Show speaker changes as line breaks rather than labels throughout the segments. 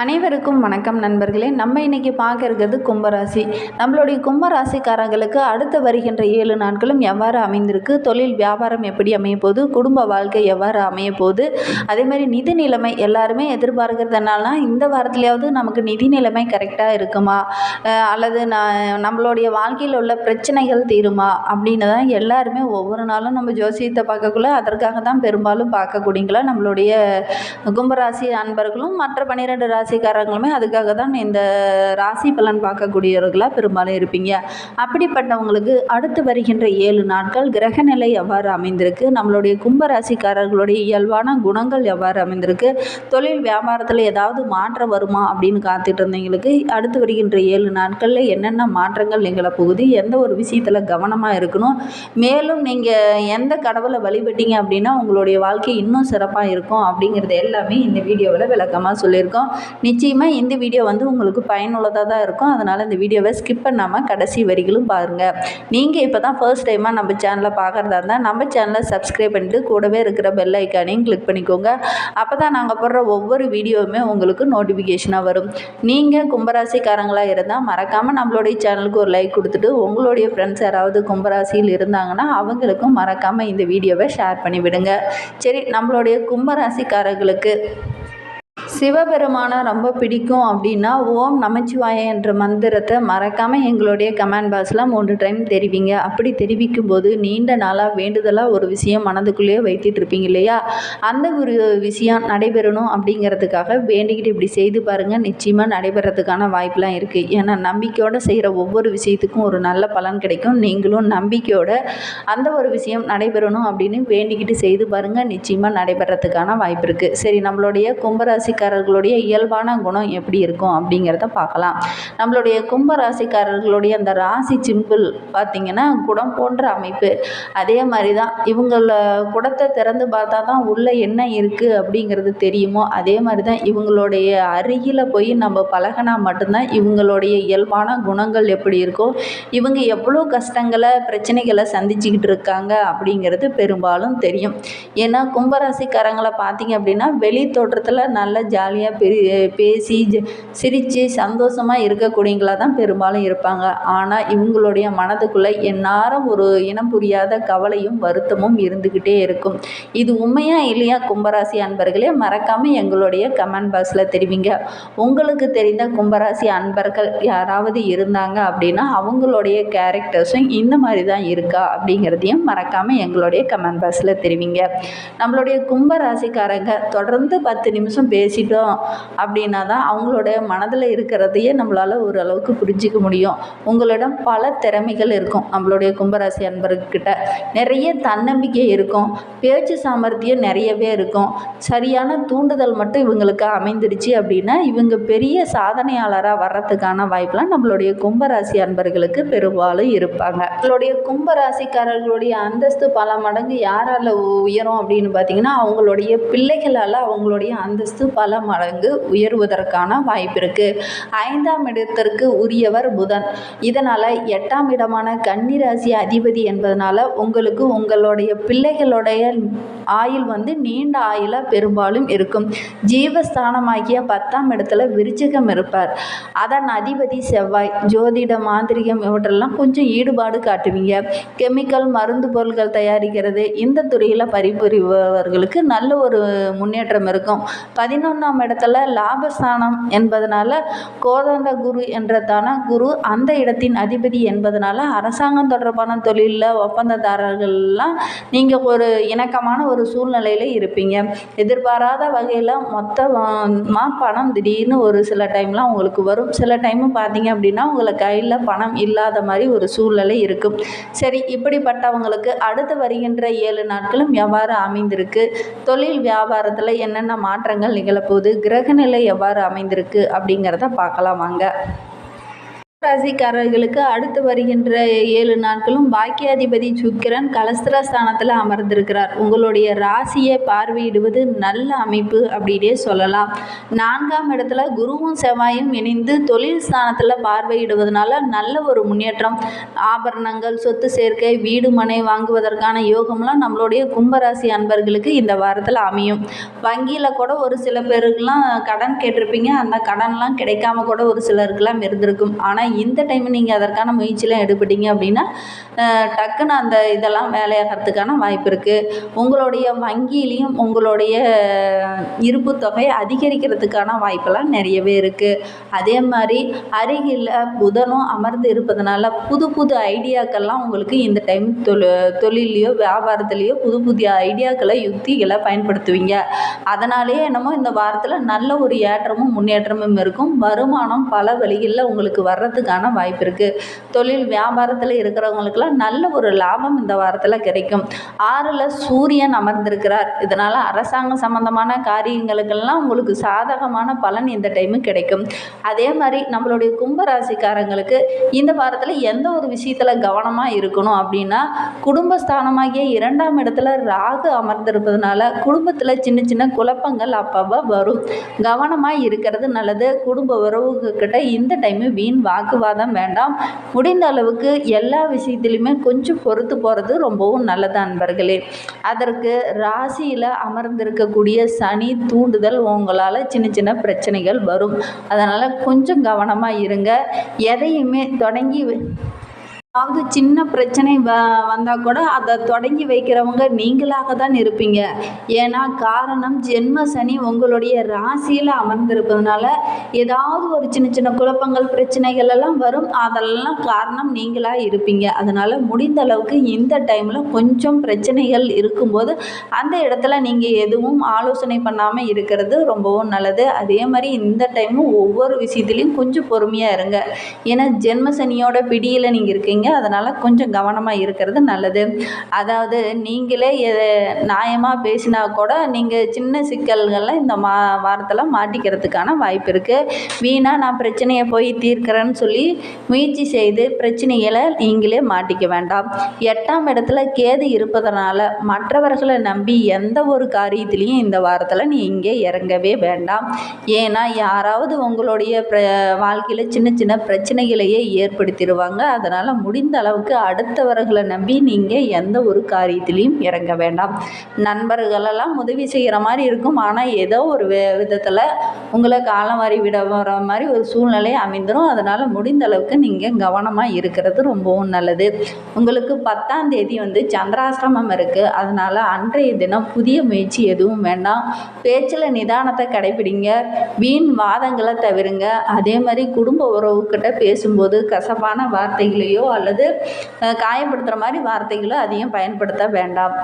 அனைவருக்கும் வணக்கம் நண்பர்களே. நம்ம இன்றைக்கி பார்க்க இருக்கிறது கும்பராசி. நம்மளுடைய கும்பராசிக்காரங்களுக்கு அடுத்து வருகின்ற ஏழு நாட்களும் எவ்வாறு அமைந்திருக்கு? தொழில் வியாபாரம் எப்படி அமையப்போகுது? குடும்ப வாழ்க்கை எவ்வாறு அமையப்போகுது? அதே மாதிரி நிதி நிலைமை எல்லாருமே எதிர்பார்க்கறதுனால இந்த வாரத்துலையாவது நமக்கு நிதி நிலைமை கரெக்டாக இருக்குமா? அல்லது நான் நம்மளுடைய வாழ்க்கையில் உள்ள பிரச்சனைகள் தீருமா? அப்படின்னு தான் எல்லாருமே ஒவ்வொரு நாளும் நம்ம ஜோசியத்தை பார்க்கக்குள்ள அதற்காக தான் பெரும்பாலும் பார்க்கக்கூடியங்களா நம்மளுடைய கும்பராசி அன்பர்களும் மற்ற பன்னிரெண்டு ராசிக்காரங்களுமே அதுக்காக தான் இந்த ராசி பலன் பார்க்கக்கூடியவர்களாக பெரும்பாலும் இருப்பீங்க. அப்படிப்பட்டவங்களுக்கு அடுத்து வருகின்ற ஏழு நாட்கள் கிரகநிலை எவ்வாறு அமைந்திருக்கு? நம்மளுடைய கும்பராசிக்காரர்களுடைய இயல்பான குணங்கள் எவ்வாறு அமைந்திருக்கு? தொழில் வியாபாரத்தில் ஏதாவது மாற்றம் வருமா அப்படின்னு காத்துட்டு இருந்தவங்களுக்கு அடுத்து வருகின்ற ஏழு நாட்களில் என்னென்ன மாற்றங்கள் நிகழ போகுது எந்த ஒரு விஷயத்தில் கவனமாக இருக்கணும்? மேலும் நீங்கள் எந்த கடவுளை வழிபட்டீங்க அப்படின்னா உங்களுடைய வாழ்க்கை இன்னும் சிறப்பாக இருக்கும் அப்படிங்கிறது எல்லாமே இந்த வீடியோவில் விளக்கமாக சொல்லியிருக்கோம். நிச்சயமாக இந்த வீடியோ வந்து உங்களுக்கு பயனுள்ளதாக தான் இருக்கும். அதனால் இந்த வீடியோவை ஸ்கிப் பண்ணாமல் கடைசி வரிகளும் பாருங்கள் நீங்கள் இப்போ தான் ஃபர்ஸ்ட் டைமாக நம்ம சேனலை பார்க்குறதா இருந்தால் நம்ம சேனலை சப்ஸ்கிரைப் பண்ணிட்டு கூடவே இருக்கிற பெல் ஐக்கானையும் கிளிக் பண்ணிக்கோங்க. அப்போ தான் நாங்கள் போடுற ஒவ்வொரு வீடியோவுமே உங்களுக்கு நோட்டிஃபிகேஷனாக வரும். நீங்கள் கும்பராசிக்காரங்களாக இருந்தால் மறக்காமல் நம்மளுடைய சேனலுக்கு ஒரு லைக் கொடுத்துட்டு உங்களுடைய ஃப்ரெண்ட்ஸ் யாராவது கும்பராசியில் இருந்தாங்கன்னா அவங்களுக்கும் மறக்காமல் இந்த வீடியோவை ஷேர் பண்ணிவிடுங்க. சரி நம்மளுடைய கும்பராசிக்காரர்களுக்கு சிவபெருமானை ரொம்ப பிடிக்கும் அப்படின்னா ஓம் நமச்சிவாய என்ற மந்திரத்தை மறக்காமல் எங்களுடைய கமெண்ட் பாக்ஸில் மூன்று டைம் தெரிவிங்க. அப்படி தெரிவிக்கும் போது நீண்ட நாளாக வேண்டுதலாக ஒரு விஷயம் மனதுக்குள்ளேயே வைத்துட்டு இருப்பீங்க இல்லையா? அந்த ஒரு விஷயம் நடைபெறணும் அப்படிங்கிறதுக்காக வேண்டிக்கிட்டு இப்படி செய்து பாருங்கள் நிச்சயமாக நடைபெறத்துக்கான வாய்ப்பெலாம் இருக்குது ஏன்னா நம்பிக்கையோடு செய்கிற ஒவ்வொரு விஷயத்துக்கும் ஒரு நல்ல பலன் கிடைக்கும். நீங்களும் நம்பிக்கையோட அந்த ஒரு விஷயம் நடைபெறணும் அப்படின்னு வேண்டிக்கிட்டு செய்து பாருங்கள் நிச்சயமாக நடைபெறத்துக்கான வாய்ப்பு இருக்குது சரி நம்மளுடைய ராசிக்காரர்களுடைய இயல்பான குணம் எப்படி இருக்கும் அப்படிங்கிறத பார்க்கலாம். நம்மளுடைய கும்பராசிக்காரர்களுடைய அந்த ராசி சிம்பிள் பார்த்திங்கன்னா குடம் போன்ற அமைப்பு. அதே மாதிரி தான் இவங்கள குடத்தை திறந்து பார்த்தா தான் உள்ளே என்ன இருக்குது அப்படிங்கிறது தெரியுமோ? அதே மாதிரி தான் இவங்களுடைய அருகில் போய் நம்ம பழகினா மட்டும்தான் இவங்களுடைய இயல்பான குணங்கள் எப்படி இருக்கோ இவங்க எவ்வளோ கஷ்டங்களை பிரச்சனைகளை சந்திச்சுக்கிட்டு இருக்காங்க அப்படிங்கிறது பெரும்பாலும் தெரியும். ஏன்னா கும்பராசிக்காரங்களை பார்த்தீங்க அப்படின்னா வெளி தோற்றத்தில் நல்ல ஜாலியாக பெரிய பேசி ஜ- சிரித்து சந்தோஷமாக இருக்கக்கூடியவங்களாக தான் பெரும்பாலும் இருப்பாங்க. ஆனால் இவங்களுடைய மனதுக்குள்ளே எந்நேரம் ஒரு இனம் புரியாத கவலையும் வருத்தமும் இருந்துக்கிட்டே இருக்கும். இது உண்மையா இல்லையா கும்பராசி அன்பர்களே? மறக்காமல் எங்களுடைய கமெண்ட் பாக்ஸில் தெரிவிங்க. உங்களுக்கு தெரிந்த கும்பராசி அன்பர்கள் யாராவது இருந்தாங்க அப்படின்னா அவங்களுடைய கேரக்டர்ஸும் இந்த மாதிரி தான் இருக்கா அப்படிங்கிறதையும் மறக்காமல் எங்களுடைய கமெண்ட் பாக்ஸில் தெரிவிங்க. நம்மளுடைய கும்பராசிக்காரங்க தொடர்ந்து பத்து நிமிஷம் பேசிட்டோம் அப்படின்னா தான் அவங்களோட மனதில் இருக்கிறதையே நம்மளால் ஓரளவுக்கு புரிஞ்சிக்க முடியும். உங்களிடம் பல திறமைகள் இருக்கும். நம்மளுடைய கும்பராசி அன்பர்கிட்ட நிறைய தன்னம்பிக்கை இருக்கும். பேச்சு சாமர்த்தியம் நிறையவே இருக்கும். சரியான தூண்டுதல் மட்டும் இவங்களுக்கு அமைந்துடுச்சு அப்படின்னா இவங்க பெரிய சாதனையாளராக வர்றதுக்கான வாய்ப்பெலாம் நம்மளுடைய கும்பராசி அன்பர்களுக்கு பெரும்பாலும் இருப்பாங்க. நம்மளுடைய கும்பராசிக்காரர்களுடைய அந்தஸ்து பல மடங்கு யாரால் உயரும் அப்படின்னு பார்த்தீங்கன்னா அவங்களுடைய பிள்ளைகளால் அவங்களுடைய அந்தஸ்து பல மடங்கு உயர்வதற்கான வாய்ப்பு இருக்குது ஐந்தாம் இடத்திற்கு உரியவர் புதன். இதனால் எட்டாம் இடமான கன்னிராசி அதிபதி என்பதனால உங்களுக்கு உங்களுடைய பிள்ளைகளுடைய ஆயுள் வந்து நீண்ட ஆயுளாக பெரும்பாலும் இருக்கும். ஜீவஸ்தானமாகிய பத்தாம் இடத்துல விருச்சிகம் இருப்பார். அதன் அதிபதி செவ்வாய். ஜோதிட மாந்திரிகம் இவற்றெல்லாம் கொஞ்சம் ஈடுபாடு காட்டுவீங்க. கெமிக்கல் மருந்து பொருட்கள் தயாரிக்கிறது. இந்த துறையில் பரிபுரிபவர்களுக்கு நல்ல ஒரு முன்னேற்றம் இருக்கும். பதினொன்று பதினொன்றாம் இடத்துல லாபஸ்தானம் என்பதனால கோதண்ட குரு என்றதான குரு அந்த இடத்தின் அதிபதி என்பதனால அரசாங்கம் தொடர்பான தொழிலில் ஒப்பந்ததாரர்கள்லாம் நீங்கள் ஒரு இணக்கமான ஒரு சூழ்நிலையில் இருப்பீங்க. எதிர்பாராத வகையில் மொத்தமாக பணம் திடீர்னு ஒரு சில டைம்லாம் உங்களுக்கு வரும். சில டைமு பார்த்தீங்க அப்படின்னா உங்களை கையில் பணம் இல்லாத மாதிரி ஒரு சூழ்நிலை இருக்கும். சரி இப்படிப்பட்டவங்களுக்கு அடுத்து வருகின்ற ஏழு நாட்களும் எவ்வாறு அமைந்திருக்கு? தொழில் வியாபாரத்தில் என்னென்ன மாற்றங்கள் தற்போது கிரகநிலை எவ்வாறு அமைந்திருக்கு அப்படிங்கிறத பார்க்கலாம் வாங்க. ராசிக்காரர்களுக்கு அடுத்து வருகின்ற ஏழு நாட்களும் பாக்கியாதிபதி சுக்கிரன் கலஸ்திரஸ்தானத்தில் அமர்ந்திருக்கிறார். உங்களுடைய ராசியை பார்வையிடுவது நல்ல அமைப்பு அப்படின்னே சொல்லலாம். நான்காம் இடத்துல குருவும் செவ்வாயும் இணைந்து தொழில் ஸ்தானத்தில் பார்வையிடுவதனால நல்ல ஒரு முன்னேற்றம். ஆபரணங்கள் சொத்து சேர்க்கை வீடு மனை வாங்குவதற்கான யோகம்லாம் நம்மளுடைய கும்பராசி அன்பர்களுக்கு இந்த வாரத்தில் அமையும். வங்கியில் கூட ஒரு சில பேருக்குலாம் கடன் கேட்டிருப்பீங்க. அந்த கடன்லாம் கிடைக்காம கூட ஒரு சிலருக்கெல்லாம் இருந்திருக்கும். ஆனால் இந்த டைம் நீங்கள் அதற்கான முயற்சியெலாம் எடுப்பிட்டீங்க அப்படின்னா டக்குன்னு அந்த இதெல்லாம் வேலையாகிறதுக்கான வாய்ப்பு இருக்குது உங்களுடைய வங்கியிலையும் உங்களுடைய இருப்பு தொகை அதிகரிக்கிறதுக்கான வாய்ப்பெல்லாம் நிறையவே இருக்குது அதே மாதிரி அருகில் புதனும் அமர்ந்து இருப்பதனால புது புது ஐடியாக்கள்லாம் உங்களுக்கு இந்த டைம் தொழில் தொழிலையோ வியாபாரத்துலேயோ புது புதிய ஐடியாக்களை யுக்திகளை பயன்படுத்துவீங்க. அதனாலேயே என்னமோ இந்த வாரத்தில் நல்ல ஒரு ஏற்றமும் முன்னேற்றமும் இருக்கும். வருமானம் பல வழிகளில் உங்களுக்கு வர்றது வர்றதுக்கான வாய்ப்பு இருக்குது தொழில் வியாபாரத்தில் இருக்கிறவங்களுக்கெல்லாம் நல்ல ஒரு லாபம் இந்த வாரத்தில் கிடைக்கும். ஆறில் சூரியன் அமர்ந்திருக்கிறார். இதனால் அரசாங்கம் சம்மந்தமான காரியங்களுக்கெல்லாம் உங்களுக்கு சாதகமான பலன் இந்த டைமு கிடைக்கும். அதே மாதிரி நம்மளுடைய கும்பராசிக்காரங்களுக்கு இந்த வாரத்தில் எந்த ஒரு விஷயத்தில் கவனமாக இருக்கணும் அப்படின்னா குடும்பஸ்தானமாகிய இரண்டாம் இடத்துல ராகு அமர்ந்திருப்பதனால குடும்பத்தில் சின்ன சின்ன குழப்பங்கள் அப்பப்போ வரும். கவனமாக இருக்கிறது நல்லது. குடும்ப உறவுகிட்ட இந்த டைமு வீண் வாக்குவாதம் வேண்டாம். முடிந்த அளவுக்கு எல்லா விஷயத்துலையுமே கொஞ்சம் பொறுத்து போகிறது ரொம்பவும் நல்லது அன்பர்களே அதற்கு ராசியில் அமர்ந்திருக்கக்கூடிய சனி தூண்டுதல் உங்களால் சின்ன சின்ன பிரச்சனைகள் வரும். அதனால் கொஞ்சம் கவனமாக இருங்க. எதையுமே தொடங்கி அதாவது சின்ன பிரச்சனை வ வந்தால் கூட அதை தொடங்கி வைக்கிறவங்க நீங்களாக தான் இருப்பீங்க. ஏன்னா காரணம் ஜென்ம சனி உங்களுடைய ராசியில் அமர்ந்திருப்பதுனால ஏதாவது ஒரு சின்ன சின்ன குழப்பங்கள் பிரச்சனைகள் எல்லாம் வரும். அதெல்லாம் காரணம் நீங்களாக இருப்பீங்க. அதனால் முடிந்த அளவுக்கு இந்த டைமில் கொஞ்சம் பிரச்சனைகள் இருக்கும்போது அந்த இடத்துல நீங்கள் எதுவும் ஆலோசனை பண்ணாமல் இருக்கிறது ரொம்பவும் நல்லது. அதே மாதிரி இந்த டைமும் ஒவ்வொரு விஷயத்துலையும் கொஞ்சம் பொறுமையாக இருங்க. ஏன்னா ஜென்ம சனியோட பிடியில் நீங்கள் இருக்கீங்க. அதனால் கொஞ்சம் கவனமாக இருக்கிறது நல்லது. அதாவது நீங்களே நியாயமாக பேசினா கூட நீங்கள் சின்ன சிக்கல்களில் இந்த மா வாரத்தில் மாட்டிக்கிறதுக்கான வாய்ப்பு இருக்குது வீணாக நான் பிரச்சனையை போய் தீர்க்கிறேன்னு சொல்லி முயற்சி செய்து பிரச்சனைகளை நீங்களே மாட்டிக்க வேண்டாம். எட்டாம் இடத்துல கேது இருப்பதனால மற்றவர்களை நம்பி எந்த ஒரு காரியத்திலையும் இந்த வாரத்தில் நீ இங்கே இறங்கவே வேண்டாம். ஏன்னா யாராவது உங்களுடைய வாழ்க்கையில் சின்ன சின்ன பிரச்சனைகளையே ஏற்படுத்திடுவாங்க அதனால் முடிந்த அளவுக்கு அடுத்தவர்களை நம்பி நீங்கள் எந்த ஒரு காரியத்திலையும் இறங்க வேண்டாம். நண்பர்களெல்லாம் உதவி செய்கிற மாதிரி இருக்கும். ஆனால் ஏதோ ஒரு விதத்தில் உங்களை காலம் வாரி விட வர மாதிரி ஒரு சூழ்நிலை அமைந்துடும் அதனால் முடிந்த அளவுக்கு நீங்கள் கவனமாக இருக்கிறது ரொம்பவும் நல்லது. உங்களுக்கு பத்தாம் தேதி வந்து சந்திராசிரமம் இருக்குது அதனால் அன்றைய தினம் புதிய முயற்சி எதுவும் வேண்டாம். பேச்சில் நிதானத்தை கடைபிடிங்க. வீண் வாதங்களை தவிருங்க. அதே மாதிரி குடும்ப உறவுக்கிட்ட பேசும்போது கசப்பான வார்த்தைகளையோ அல்லது காயப்படுத்துகிற மாதிரி வார்த்தைகளை அதிகம் பயன்படுத்த வேண்டாம்.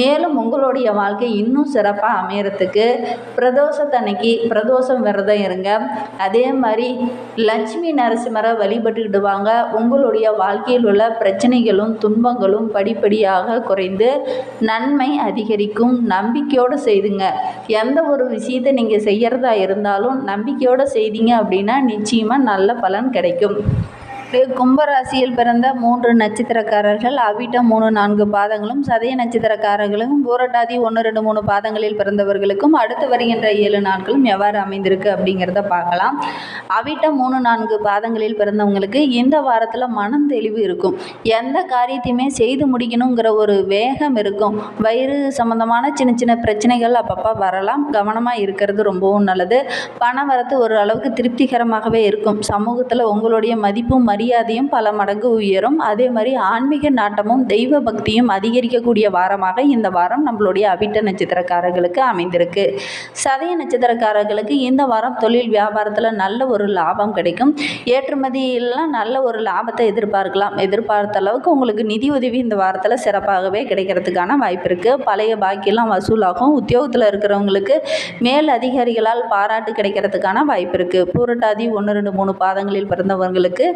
மேலும் உங்களுடைய வாழ்க்கை இன்னும் சிறப்பாக அமையறதுக்கு பிரதோஷத்தன்னைக்கு பிரதோஷம் விரதம் இருங்க. அதே மாதிரி லட்சுமி நரசிம்மரை வழிபட்டுக்கிட்டு வாங்க உங்களுடைய வாழ்க்கையில் உள்ள பிரச்சனைகளும் துன்பங்களும் படிப்படியாக குறைந்து நன்மை அதிகரிக்கும். நம்பிக்கையோடு செய்துங்க. எந்த ஒரு விஷயத்தை நீங்கள் செய்கிறதா இருந்தாலும் நம்பிக்கையோடு செய்தீங்க அப்படின்னா நிச்சயமாக நல்ல பலன் கிடைக்கும். கும்பராசியில் பிறந்த மூன்று நட்சத்திரக்காரர்கள் அவிட்டம் மூணு நான்கு பாதங்களும் சதய நட்சத்திரக்காரர்களும் பூரட்டாதி ஒன்று ரெண்டு மூணு பாதங்களில் பிறந்தவர்களுக்கும் அடுத்து வருகின்ற ஏழு நாட்களும் எவ்வாறு அமைந்திருக்கு அப்படிங்கிறத பார்க்கலாம். அவிட்டம் மூணு நான்கு பாதங்களில் பிறந்தவங்களுக்கு இந்த வாரத்தில் மனம் தெளிவு இருக்கும். எந்த காரியத்தையுமே செய்து முடிக்கணுங்கிற ஒரு வேகம் இருக்கும். வயிறு சம்மந்தமான சின்ன சின்ன பிரச்சனைகள் அப்பப்போ வரலாம். கவனமாக இருக்கிறது ரொம்பவும் நல்லது. பண வரத்து ஒரு அளவுக்கு திருப்திகரமாகவே இருக்கும். சமூகத்தில் உங்களுடைய மதிப்பும் மரி மரியாதையும் பல மடங்கு உயரும். அதே மாதிரி ஆன்மீக நாட்டமும் தெய்வ பக்தியும் அதிகரிக்கக்கூடிய வாரமாக இந்த வாரம் நம்மளுடைய அவிட்ட நட்சத்திரக்காரர்களுக்கு அமைந்திருக்கு. சதய நட்சத்திரக்காரர்களுக்கு இந்த வாரம் தொழில் வியாபாரத்தில் நல்ல ஒரு லாபம் கிடைக்கும். ஏற்றுமதியெல்லாம் நல்ல ஒரு லாபத்தை எதிர்பார்க்கலாம். எதிர்பார்த்த அளவுக்கு உங்களுக்கு நிதி உதவி இந்த வாரத்தில் சிறப்பாகவே கிடைக்கிறதுக்கான வாய்ப்பு இருக்குது பழைய பாக்கியெல்லாம் வசூலாகும். உத்தியோகத்தில் இருக்கிறவங்களுக்கு மேல் அதிகாரிகளால் பாராட்டு கிடைக்கிறதுக்கான வாய்ப்பு இருக்குது பூரட்டாதி ஒன்று ரெண்டு மூணு பாதங்களில் பிறந்தவங்களுக்கு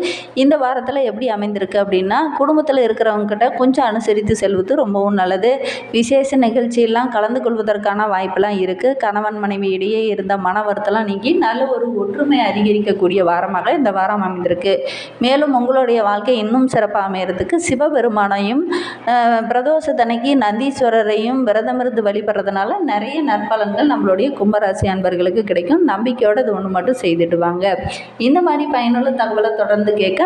இந்த வாரத்தில் எப்படி அமைந்திருக்கு அப்படின்னா குடும்பத்தில் இருக்கிறவங்கக்கிட்ட கொஞ்சம் அனுசரித்து செல்வது ரொம்பவும் நல்லது. விசேஷ நிகழ்ச்சியெல்லாம் கலந்து கொள்வதற்கான வாய்ப்பெல்லாம் இருக்குது கணவன் மனைவி இடையே இருந்த மன வருத்தம்லாம் நீங்கி நல்ல ஒரு ஒற்றுமை அதிகரிக்கக்கூடிய வாரமாக இந்த வாரம் அமைந்திருக்கு. மேலும் உங்களுடைய வாழ்க்கை இன்னும் சிறப்பாக அமைகிறதுக்கு சிவபெருமானையும் பிரதோஷத்தனைக்கு நந்தீஸ்வரரையும் விரதமிருந்து வழிபடுறதுனால நிறைய நற்பலன்கள் நம்மளுடைய கும்பராசி அன்பர்களுக்கு கிடைக்கும். நம்பிக்கையோடு இது ஒன்று மட்டும் செய்துடுவாங்க இந்த மாதிரி பயனுள்ள தகவலை தொடர்ந்து கேட்க